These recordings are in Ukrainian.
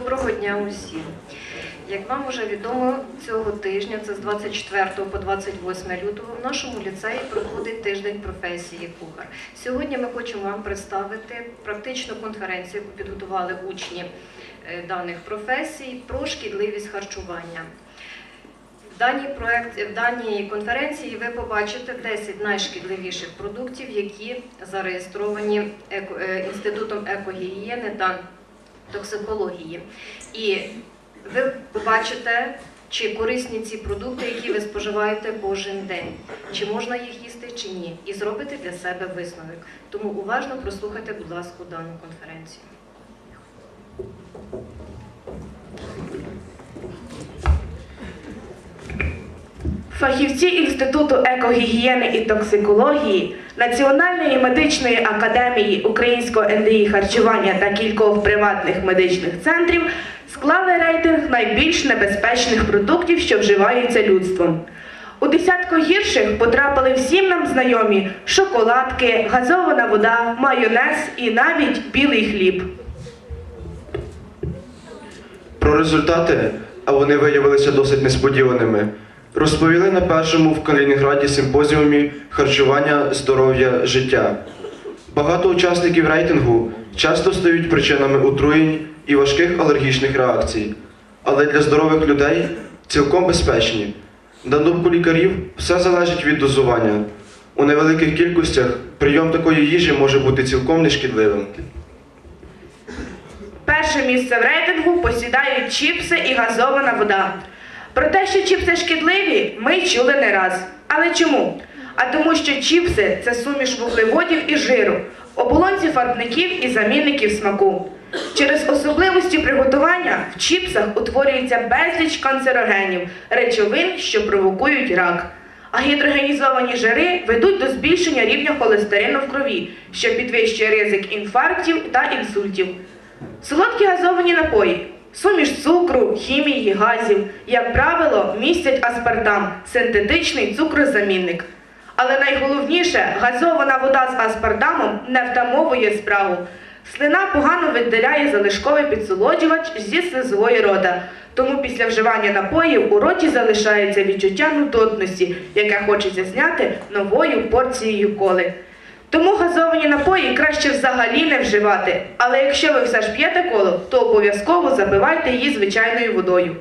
Доброго дня усім. Як вам уже відомо, цього тижня, це з 24 по 28 лютого, в нашому ліцеї проходить тиждень професії кухар. Сьогодні ми хочемо вам представити практичну конференцію, яку підготували учні е, даних професій про шкідливість харчування. В даній, проект, в даній конференції ви побачите 10 найшкідливіших продуктів, які зареєстровані е, Інститутом екогігієни та токсикології. І ви побачите, чи корисні ці продукти, які ви споживаєте кожен день, чи можна їх їсти, чи ні, і зробите для себе висновок. Тому уважно прослухайте, будь ласка, дану конференцію. Фахівці Інституту екогігієни і токсикології Національної медичної академії Українського НДІ харчування та кількох приватних медичних центрів склали рейтинг найбільш небезпечних продуктів, що вживаються людством. У десятку гірших потрапили всім нам знайомі шоколадки, газована вода, майонез і навіть білий хліб. Про результати, а вони виявилися досить несподіваними, розповіли на першому в Калінінграді симпозіумі харчування, здоров'я, життя. Багато учасників рейтингу часто стають причинами отруєнь і важких алергічних реакцій, але для здорових людей цілком безпечні. На думку лікарів, все залежить від дозування. У невеликих кількостях прийом такої їжі може бути цілком нешкідливим. Перше місце в рейтингу посідають чіпси і газована вода. Про те, що чіпси шкідливі, ми чули не раз. Але чому? А тому, що чіпси це суміш вуглеводів і жиру, оболонці фарбників і замінників смаку. Через особливості приготування в чіпсах утворюється безліч канцерогенів, речовин, що провокують рак. А гідрогенізовані жири ведуть до збільшення рівня холестерину в крові, що підвищує ризик інфарктів та інсультів. Солодкі газовані напої, суміш цукру, хімії, газів, як правило, містять аспартам, синтетичний цукрозамінник. Але найголовніше, газована вода з аспартамом не втамовує справу. Слина погано виділяє залишковий підсолоджувач зі слизової рода, тому після вживання напоїв у роті залишається відчуття нудотності, яке хочеться зняти новою порцією коли. Тому газовані напої краще взагалі не вживати. Але якщо ви все ж п'єте коло, то обов'язково запивайте її звичайною водою.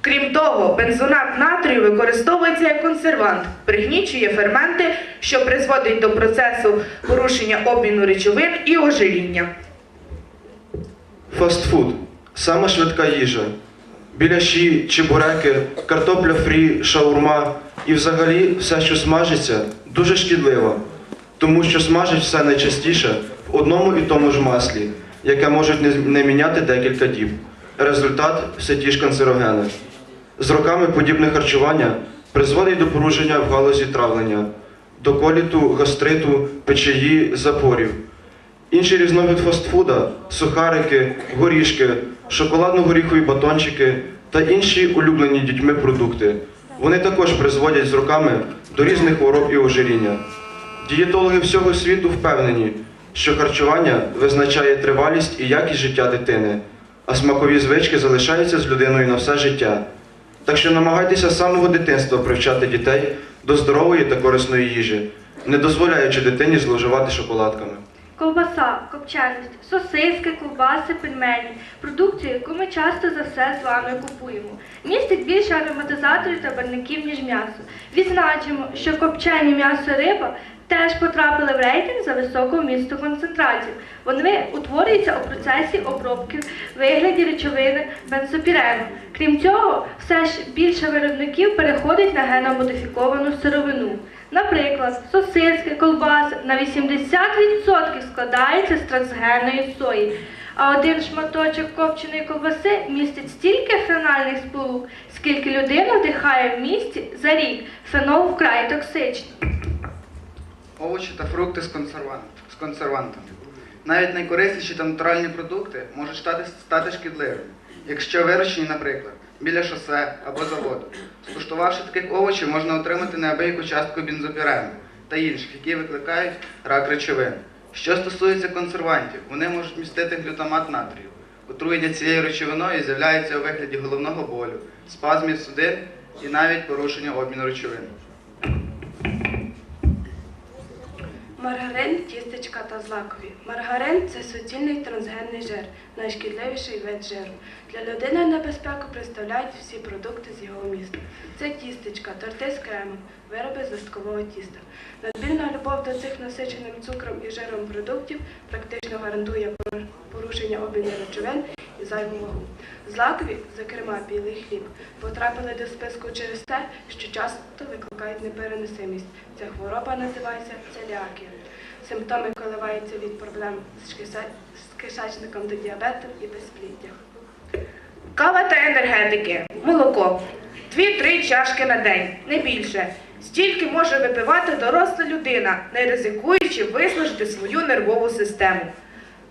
Крім того, бензонат натрію використовується як консервант, пригнічує ферменти, що призводить до процесу порушення обміну речовин і ожиріння. Фастфуд сама швидка їжа. Біляші, чебуреки, картопля фрі, шаурма і взагалі все, що смажиться, дуже шкідливо, тому що смажать все найчастіше в одному і тому ж маслі, яке можуть не, міняти декілька діб. Результат все ті ж канцерогени. З роками подібне харчування призводить до порушення в галузі травлення, до коліту, гастриту, печії, запорів. Інший різновид фастфуда сухарики, горішки, шоколадно-горіхові батончики та інші улюблені дітьми продукти. Вони також призводять з роками до різних хвороб і ожиріння. Дієтологи всього світу впевнені, що харчування визначає тривалість і якість життя дитини, а смакові звички залишаються з людиною на все життя. Так що намагайтеся з самого дитинства привчати дітей до здорової та корисної їжі, не дозволяючи дитині зловживати шоколадками. Ковбаса, копченість, сосиски, ковбаси, пельмені продукцію, яку ми часто за все з вами купуємо. Містить більше ароматизаторів та барників, ніж м'ясо. Відзначимо, що копчені м'ясо риба теж потрапили в рейтинг за високу вмісту концентрацію. Вони утворюються у процесі обробки в вигляді речовини бензопірену. Крім цього, все ж більше виробників переходить на геномодифіковану сировину. Наприклад, сосиски, колбаси на 80% складаються з трансгенної сої, а один шматочок копченої ковбаси містить стільки фенальних сполук, скільки людина вдихає в місті за рік. Фенол вкрай токсичний. Овочі та фрукти з, консерван... з консервантами. Навіть найкорисніші та натуральні продукти можуть стати, стати шкідливими, якщо вирощені, наприклад, біля шосе або заводу. Скуштувавши таких овочів, можна отримати неабияку частку бензопірену та інших, які викликають рак речовин. Що стосується консервантів, вони можуть містити глютамат натрію, Отруєння цією речовиною з'являється у вигляді головного болю, спазмів судин і навіть порушення обміну речовин. Маргарин, тістечка та злакові. Маргарин це суцільний трансгенний жир, найшкідливіший вид жиру. Для людини небезпеку представляють всі продукти з його міста. Це тістечка, торти з кремом, вироби з листкового тіста. Надмірна любов до цих насиченим цукром і жиром продуктів практично гарантує порушення обміну речовин і. Злакові, зокрема білий хліб, потрапили до списку через те, що часто викликають непереносимість. Ця хвороба називається целіакія. Симптоми коливаються від проблем з кишечником до діабету і безпліддя. Кава та енергетики, молоко. Дві-три чашки на день, не більше. Стільки може випивати доросла людина, не ризикуючи виснажити свою нервову систему.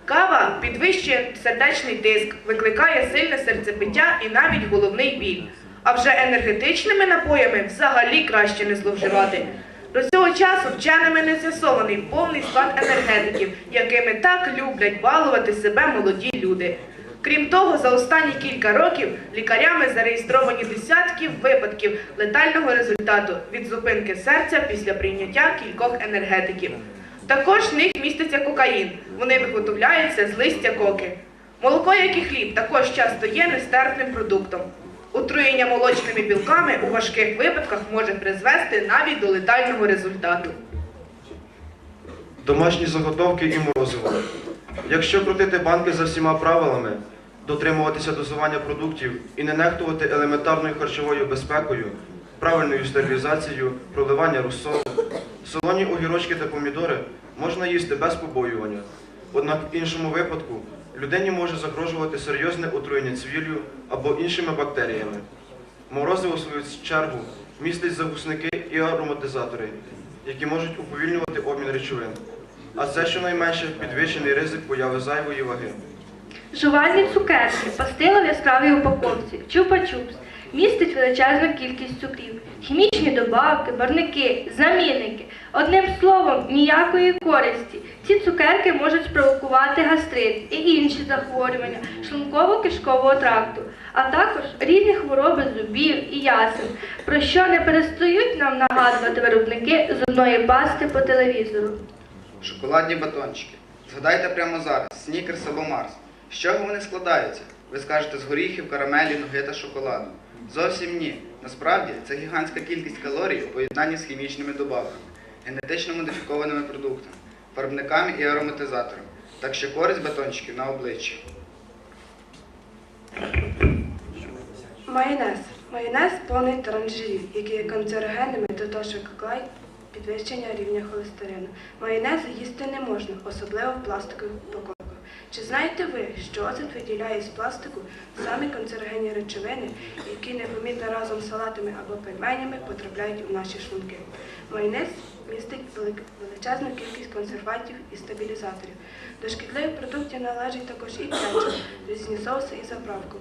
Кава підвищує сердечний тиск, викликає сильне серцебиття і навіть головний біль. А вже енергетичними напоями взагалі краще не зловживати. До цього часу вченими не з'ясований повний склад енергетиків, якими так люблять балувати себе молоді люди. Крім того, за останні кілька років лікарями зареєстровані десятки випадків летального результату від зупинки серця після прийняття кількох енергетиків. Також в них міститься кокаїн. Вони виготовляються з листя коки. Молоко, як і хліб, також часто є нестерпним продуктом. Отруєння молочними білками у важких випадках може призвести навіть до летального результату. Домашні заготовки і морозиво. Якщо крутити банки за всіма правилами, дотримуватися дозування продуктів і не нехтувати елементарною харчовою безпекою, правильною стерилізацією, проливання розсолу, солоні огірочки та помідори можна їсти без побоювання. Однак в іншому випадку людині може загрожувати серйозне отруєння цвіллю або іншими бактеріями. Морозиво, в свою чергу, містить загусники і ароматизатори, які можуть уповільнювати обмін речовин. А це щонайменше підвищений ризик появи зайвої ваги. Жувальні цукерки, пастила в яскравій упаковці, чупа-чупс, містить величезну кількість цукрів, хімічні добавки, барники, замінники. Одним словом, ніякої користі. Ці цукерки можуть спровокувати гастрит і інші захворювання шлунково-кишкового тракту, а також різні хвороби зубів і ясен, про що не перестають нам нагадувати виробники зубної пасти по телевізору. Шоколадні батончики. Згадайте прямо зараз, снікерс або Марс. З чого вони складаються? Ви скажете з горіхів, карамелі, ноги та шоколаду. Зовсім ні. Насправді це гігантська кількість калорій у поєднанні з хімічними добавками, генетично модифікованими продуктами, фарбниками і ароматизаторами. Так що користь батончиків на обличчі. Майонез. Майонез повний транжирів, які є канцерогенними та тож викликають підвищення рівня холестерину. Майонез їсти не можна, особливо в пластикових упаковках. Чи знаєте ви, що оцет виділяє з пластику самі канцерогенні речовини, які непомітно разом з салатами або пельменями потрапляють у наші шлунки? Майонез містить величезну кількість консервантів і стабілізаторів. До шкідливих продуктів належить також і кетчуп, різні соуси і заправку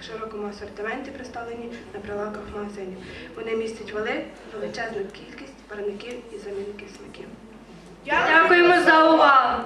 в широкому асортименті представлені на прилавках магазинів. Вони містять величезну кількість парників і замінників смаків. Дякуємо за увагу!